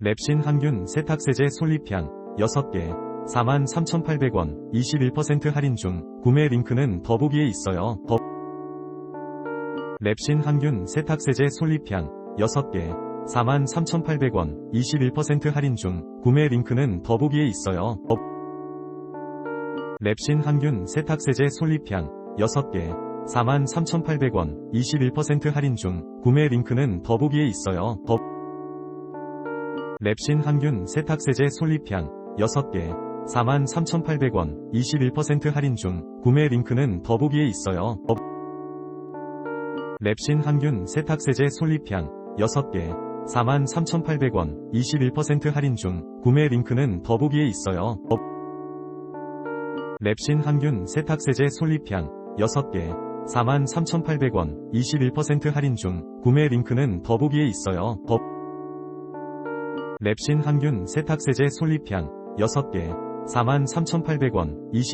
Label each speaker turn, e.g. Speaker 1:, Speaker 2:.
Speaker 1: 랩신 항균 세탁세제 솔잎향 6개 43,800원 21% 할인 중 구매 링크는 더보기에 있어요. 더... 랩신 항균 세탁세제 솔잎향 6개 43,800원 21% 할인 중 구매 링크는 더보기에 있어요. 더... 랩신 항균 세탁세제 솔잎향 6개 43,800원 21% 할인 중 구매 링크는 더보기에 있어요. 더... 랩신 항균 세탁세제 솔잎향 6개 43,800원 21% 할인 중 구매 링크는 더보기에 있어요. 더... 랩신 항균 세탁세제 솔잎향 6개 43,800원 21% 할인 중 구매 링크는 더보기에 있어요. 더... 랩신 항균 세탁세제 솔잎향 6개 43,800원 21% 할인 중 구매 링크는 더보기에 있어요. 더... 랩신 항균 세탁세제 솔잎향 6개 43,800원 20